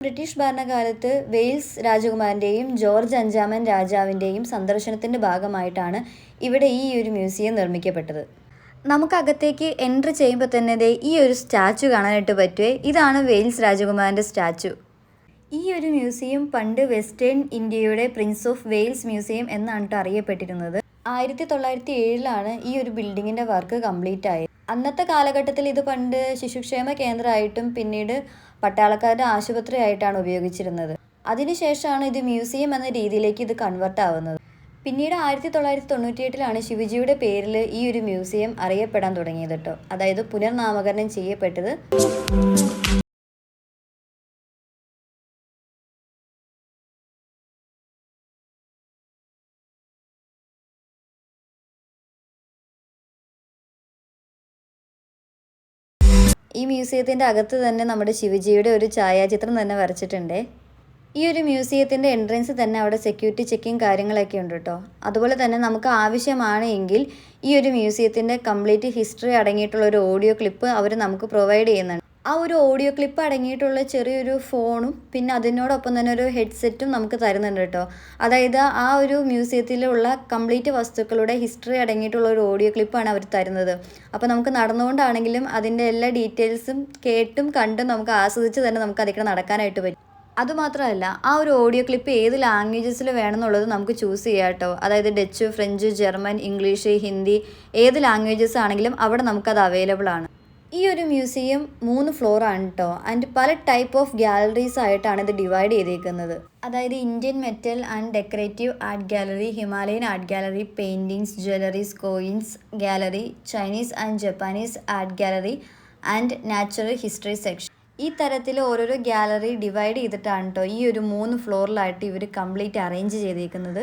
British ഭരണകാലത്ത് Wales രാജകുമാരന്റെയും George അഞ്ചാമൻ രാജാവിന്റെയും സന്ദർശനത്തിന്റെ ഭാഗമായിട്ടാണ് ഇവിടെ ഈ ഒരു മ്യൂസിയം നിർമ്മിക്കപ്പെട്ടത്. നമുക്കകത്തേക്ക് എൻട്രി ചെയ്യുമ്പോൾ തന്നെ ദേ ഈ ഒരു സ്റ്റാച്ചു കാണാനായിട്ട് പറ്റുമേ ഇതാണ് വെയിൽസ് രാജകുമാരന്റെ സ്റ്റാച്ചു. ഈ ഒരു മ്യൂസിയം പണ്ട് വെസ്റ്റേൺ ഇന്ത്യയുടെ പ്രിൻസ് ഓഫ് വെയിൽസ് മ്യൂസിയം എന്നാണ് ട്ടോ അറിയപ്പെട്ടിരുന്നത്. ആയിരത്തി തൊള്ളായിരത്തി ഏഴിലാണ് ഈ ഒരു ബിൽഡിങ്ങിന്റെ വർക്ക് കംപ്ലീറ്റ് ആയത് അന്നത്തെ കാലഘട്ടത്തിൽ ഇത് പണ്ട് ശിശുക്ഷേമ കേന്ദ്രമായിട്ടും പിന്നീട് പട്ടാളക്കാരുടെ ആശുപത്രി ആയിട്ടാണ് ഉപയോഗിച്ചിരുന്നത് അതിനുശേഷമാണ് ഇത് മ്യൂസിയം എന്ന രീതിയിലേക്ക് ഇത് കൺവെർട്ട് ആവുന്നത്. പിന്നീട് ആയിരത്തി തൊള്ളായിരത്തി തൊണ്ണൂറ്റിയെട്ടിലാണ് ശിവജിയുടെ പേരിൽ ഈ ഒരു മ്യൂസിയം അറിയപ്പെടാൻ തുടങ്ങിയത് കേട്ടോ. അതായത് പുനർനാമകരണം ചെയ്യപ്പെട്ടത് ഈ മ്യൂസിയത്തിന്റെ അകത്ത് തന്നെ നമ്മുടെ ശിവജിയുടെ ഒരു ഛായാചിത്രം തന്നെ വരച്ചിട്ടുണ്ട്. ഈ ഒരു മ്യൂസിയത്തിന്റെ എൻട്രൻസ് തന്നെ അവിടെ സെക്യൂരിറ്റി ചെക്കിങ് കാര്യങ്ങളൊക്കെ ഉണ്ട് കേട്ടോ. അതുപോലെ തന്നെ നമുക്ക് ആവശ്യമാണ് എങ്കിൽ ഈ ഒരു മ്യൂസിയത്തിന്റെ കംപ്ലീറ്റ് ഹിസ്റ്ററി അടങ്ങിയിട്ടുള്ള ഒരു ഓഡിയോ ക്ലിപ്പ് അവർ നമുക്ക് പ്രൊവൈഡ് ചെയ്യുന്നുണ്ട്. ആ ഒരു ഓഡിയോ ക്ലിപ്പ് അടങ്ങിയിട്ടുള്ള ചെറിയൊരു ഫോണും പിന്നെ അതിനോടൊപ്പം തന്നെ ഒരു ഹെഡ്സെറ്റും നമുക്ക് തരുന്നുണ്ട് കേട്ടോ. അതായത് ആ ഒരു മ്യൂസിയത്തിലുള്ള കംപ്ലീറ്റ് വസ്തുക്കളുടെ ഹിസ്റ്ററി അടങ്ങിയിട്ടുള്ള ഒരു ഓഡിയോ ക്ലിപ്പാണ് അവർ തരുന്നത്. അപ്പോൾ നമുക്ക് നടന്നുകൊണ്ടാണെങ്കിലും അതിന്റെ എല്ലാ ഡീറ്റെയിൽസും കേട്ടും കണ്ടും നമുക്ക് ആസ്വദിച്ച് തന്നെ നമുക്ക് അതിൽ നടക്കാനായിട്ട് പറ്റും. അതുമാത്രമല്ല ആ ഒരു ഓഡിയോ ക്ലിപ്പ് ഏത് ലാംഗ്വേജസിൽ വേണമെന്നുള്ളത് നമുക്ക് ചൂസ് ചെയ്യാം കേട്ടോ. അതായത് Dutch French German English Hindi ഏത് ലാംഗ്വേജസ് ആണെങ്കിലും അവിടെ നമുക്കത് അവൈലബിൾ ആണ്. ഈ ഒരു മ്യൂസിയം മൂന്ന് ഫ്ലോറാണ് കേട്ടോ ആൻഡ് പല ടൈപ്പ് ഓഫ് ഗാലറീസ് ആയിട്ടാണ് ഇത് ഡിവൈഡ് ചെയ്തേക്കുന്നത്. അതായത് Indian metal and decorative art gallery Himalayan art gallery paintings jewelleries coins gallery Chinese and Japanese art gallery and natural history section. ഈ തരത്തിൽ ഓരോരോ ഗാലറി ഡിവൈഡ് ചെയ്തിട്ടാണ് കേട്ടോ ഈ ഒരു മൂന്ന് ഫ്ലോറിലായിട്ട് ഇവർ കംപ്ലീറ്റ് അറേഞ്ച് ചെയ്തേക്കുന്നത്.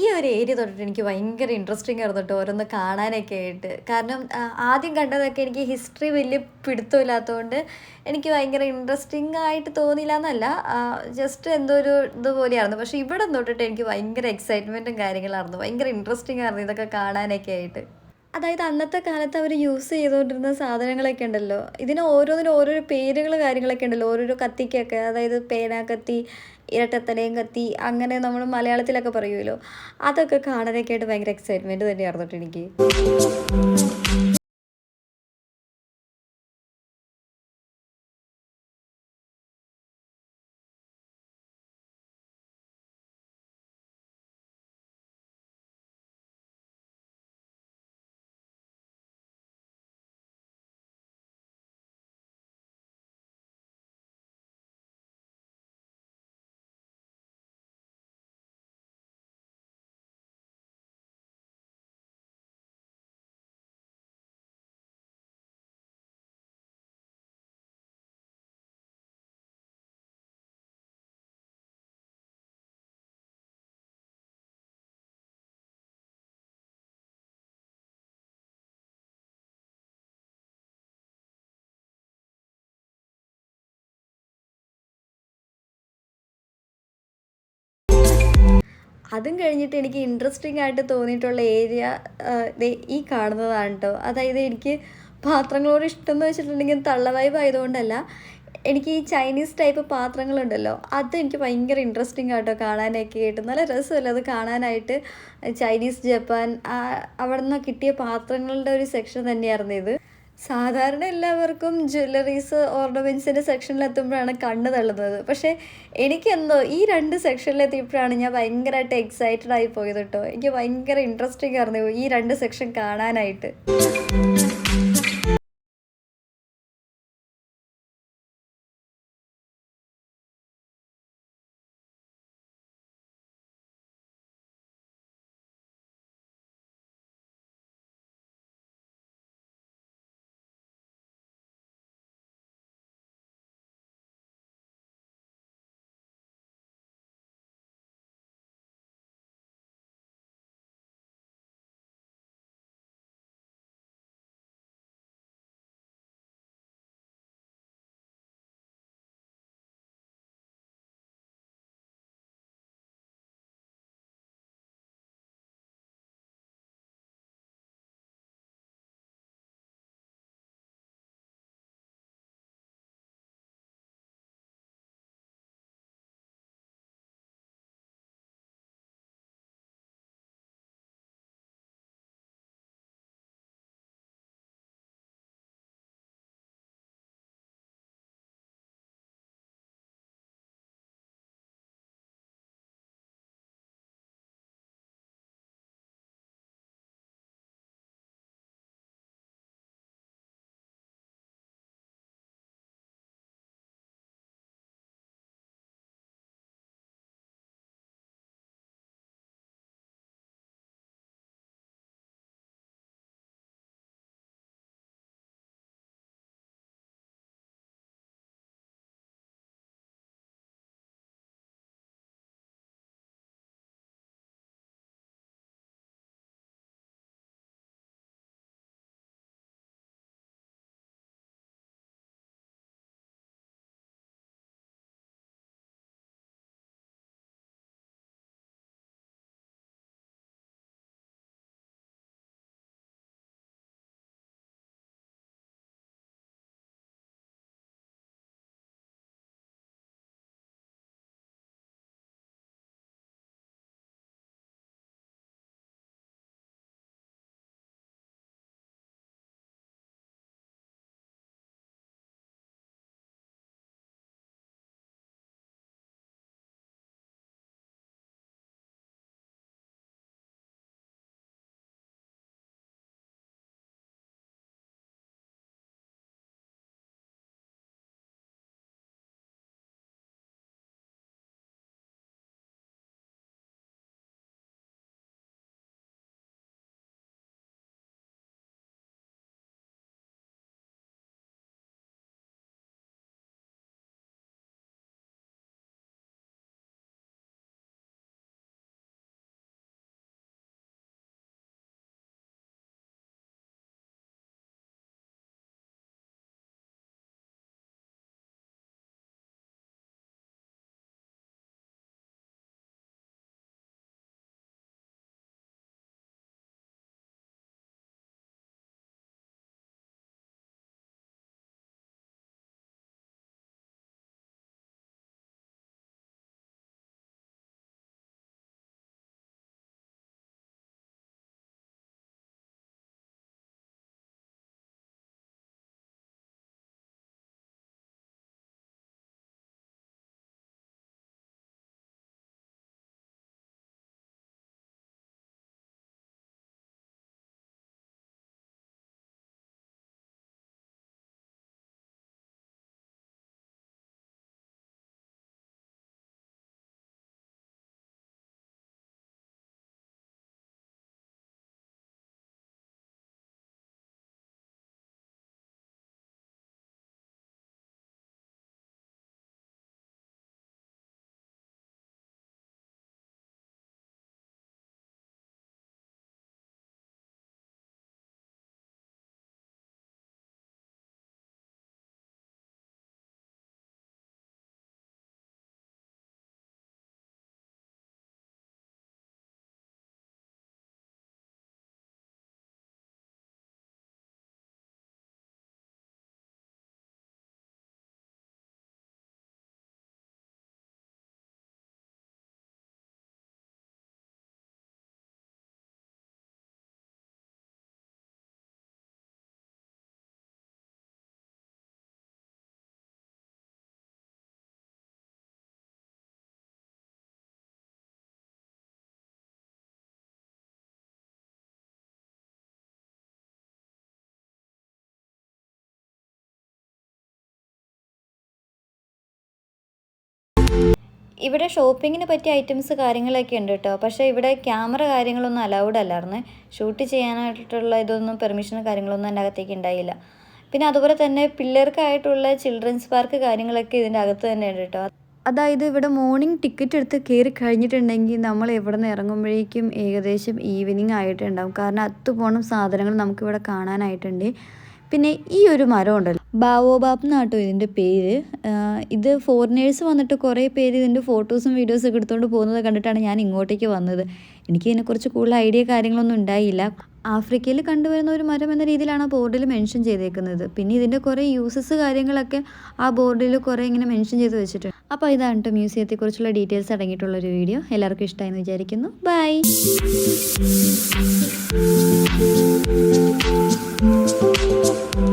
ഈ ഒരു ഏരിയ തൊട്ടിട്ട് എനിക്ക് ഭയങ്കര ഇൻട്രസ്റ്റിംഗ് ആയിരുന്നു കേട്ടോ ഓരോന്ന് കാണാനൊക്കെ ആയിട്ട്. കാരണം ആദ്യം കണ്ടതൊക്കെ എനിക്ക് ഹിസ്റ്ററി വലിയ പിടുത്തമില്ലാത്തതുകൊണ്ട് എനിക്ക് ഭയങ്കര ഇൻട്രസ്റ്റിംഗ് ആയിട്ട് തോന്നിയില്ല എന്നല്ല ജസ്റ്റ് എന്തോ ഒരു ഇതുപോലെയായിരുന്നു പക്ഷേ ഇവിടെ തൊട്ടിട്ട് എനിക്ക് ഭയങ്കര എക്സൈറ്റ്മെന്റും കാര്യങ്ങളായിരുന്നു. ഭയങ്കര ഇൻട്രസ്റ്റിംഗ് ആയിരുന്നു ഇതൊക്കെ കാണാനൊക്കെ ആയിട്ട്. അതായത് അന്നത്തെ കാലത്ത് അവർ യൂസ് ചെയ്തുകൊണ്ടിരുന്ന സാധനങ്ങളൊക്കെ ഉണ്ടല്ലോ. ഇതിന് ഓരോന്നിനും ഓരോരോ പേരുകൾ കാര്യങ്ങളൊക്കെ ഉണ്ടല്ലോ. ഓരോരോ കത്തിക്കൊക്കെ അതായത് പേന കത്തി ഇരട്ടത്തലയും കത്തി അങ്ങനെ നമ്മൾ മലയാളത്തിലൊക്കെ പറയുമല്ലോ. അതൊക്കെ കാണാനൊക്കെ ആയിട്ട് ഭയങ്കര എക്സൈറ്റ്മെന്റ് തന്നെയായിരുന്നു കേട്ടോ എനിക്ക്. അതും കഴിഞ്ഞിട്ട് എനിക്ക് ഇൻട്രസ്റ്റിംഗ് ആയിട്ട് തോന്നിയിട്ടുള്ള ഏരിയ ഈ കാണുന്നതാണ് കേട്ടോ അതായത് എനിക്ക് പാത്രങ്ങളോട് ഇഷ്ടം എന്ന് വെച്ചിട്ടുണ്ടെങ്കിൽ തള്ള വൈബ് ആയതുകൊണ്ടല്ല എനിക്ക് ഈ ചൈനീസ് ടൈപ്പ് പാത്രങ്ങളുണ്ടല്ലോ അത് എനിക്ക് ഭയങ്കര ഇൻട്രസ്റ്റിംഗ് ആട്ടോ കാണാനൊക്കെ ആയിട്ട്. നല്ല രസമല്ലേ അത് കാണാനായിട്ട്? ചൈനീസ് ജപ്പാൻ അവിടെ നിന്ന് കിട്ടിയ പാത്രങ്ങളുടെ ഒരു സെക്ഷൻ തന്നെയായിരുന്നു ഇത്. സാധാരണ എല്ലാവർക്കും ജ്വല്ലറീസ് ഓർണമെന്റ്സിന്റെ സെക്ഷനിൽ എത്തുമ്പോഴാണ് കണ്ണ് തള്ളുന്നത്. പക്ഷേ എനിക്കെന്തോ ഈ രണ്ട് സെക്ഷനിലെത്തിയപ്പോഴാണ് ഞാൻ ഭയങ്കരമായിട്ട് എക്സൈറ്റഡ് ആയി പോയത് കേട്ടോ എനിക്ക് ഭയങ്കര ഇൻട്രസ്റ്റിംഗ് ആയിരുന്നു ഈ രണ്ട് സെക്ഷൻ കാണാനായിട്ട്. ഇവിടെ ഷോപ്പിങ്ങിന് പറ്റിയ ഐറ്റംസ് കാര്യങ്ങളൊക്കെ ഉണ്ട് കേട്ടോ. പക്ഷേ ഇവിടെ ക്യാമറ കാര്യങ്ങളൊന്നും അലൗഡ് അല്ലായിരുന്നു. ഷൂട്ട് ചെയ്യാനായിട്ടുള്ള ഇതൊന്നും പെർമിഷനും കാര്യങ്ങളൊന്നും എന്റെ അകത്തേക്ക് ഉണ്ടായില്ല. പിന്നെ അതുപോലെ തന്നെ പിള്ളേർക്കായിട്ടുള്ള ചിൽഡ്രൻസ് പാർക്ക് കാര്യങ്ങളൊക്കെ ഇതിന്റെ അകത്ത് തന്നെ ഉണ്ട് കേട്ടോ. അതായത് ഇവിടെ മോർണിംഗ് ടിക്കറ്റ് എടുത്ത് കയറി കഴിഞ്ഞിട്ടുണ്ടെങ്കിൽ നമ്മൾ എവിടെ നിന്ന് ഇറങ്ങുമ്പോഴേക്കും ഏകദേശം ഈവനിങ് ആയിട്ടുണ്ടാവും. കാരണം അത്തുപോണം സാധനങ്ങൾ നമുക്കിവിടെ കാണാനായിട്ടുണ്ട്. പിന്നെ ഈ ഒരു മരം ഉണ്ടല്ലോ ബാവോബാബ് എന്നാട്ടോ ഇതിന്റെ പേര്. ഇത് ഫോറിനേഴ്സ് വന്നിട്ട് കുറേ പേര് ഇതിന്റെ ഫോട്ടോസും വീഡിയോസും ഒക്കെ എടുത്തുകൊണ്ട് പോകുന്നത് കണ്ടിട്ടാണ് ഞാൻ ഇങ്ങോട്ടേക്ക് വന്നത്. എനിക്ക് ഇതിനെക്കുറിച്ച് കൂടുതൽ ഐഡിയ കാര്യങ്ങളൊന്നും ഉണ്ടായില്ല. ആഫ്രിക്കയിൽ കണ്ടുവരുന്ന ഒരു മരം എന്ന രീതിയിലാണ് ആ ബോർഡിൽ മെൻഷൻ ചെയ്തേക്കുന്നത്. പിന്നെ ഇതിന്റെ കുറേ യൂസസ് കാര്യങ്ങളൊക്കെ ആ ബോർഡിൽ കുറേ ഇങ്ങനെ മെൻഷൻ ചെയ്ത് വെച്ചിട്ടുണ്ട്. അപ്പോൾ ഇതാണ് കേട്ടോ മ്യൂസിയത്തെക്കുറിച്ചുള്ള ഡീറ്റെയിൽസ് അടങ്ങിയിട്ടുള്ള ഒരു വീഡിയോ എല്ലാവർക്കും ഇഷ്ടമായെന്ന് വിചാരിക്കുന്നു. ബൈ